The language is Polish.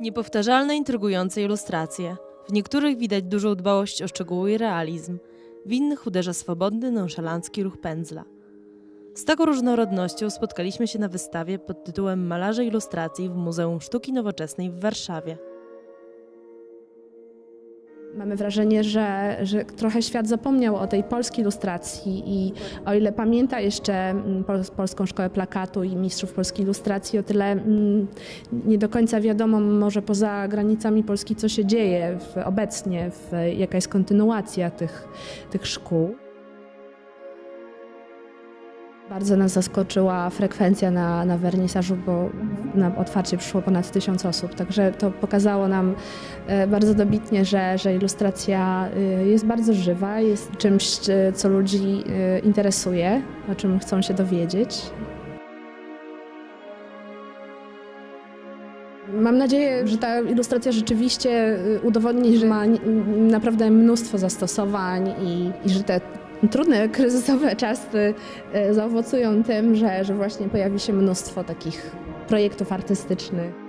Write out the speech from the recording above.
Niepowtarzalne, intrygujące ilustracje. W niektórych widać dużą dbałość o szczegóły i realizm, w innych uderza swobodny, nonszalancki ruch pędzla. Z taką różnorodnością spotkaliśmy się na wystawie pod tytułem Malarze ilustracji w Muzeum Sztuki Nowoczesnej w Warszawie. Mamy wrażenie, że, że trochę świat zapomniał o tej polskiej ilustracji i o ile pamięta jeszcze mm, pol, Polską Szkołę Plakatu i mistrzów polskiej ilustracji, o tyle mm, nie do końca wiadomo może poza granicami Polski, co się dzieje w, obecnie, w, jaka jest kontynuacja tych, tych szkół. Bardzo nas zaskoczyła frekwencja na, na wernisażu, bo na otwarcie przyszło ponad tysiąc osób. Także to pokazało nam e, bardzo dobitnie, że, że ilustracja e, jest bardzo żywa, jest czymś, e, co ludzi interesuje, o czym chcą się dowiedzieć. Mam nadzieję, że ta ilustracja rzeczywiście udowodni, że ma naprawdę mnóstwo zastosowań i, i że te trudne, kryzysowe czasy zaowocują tym, że, że właśnie pojawi się mnóstwo takich projektów artystycznych.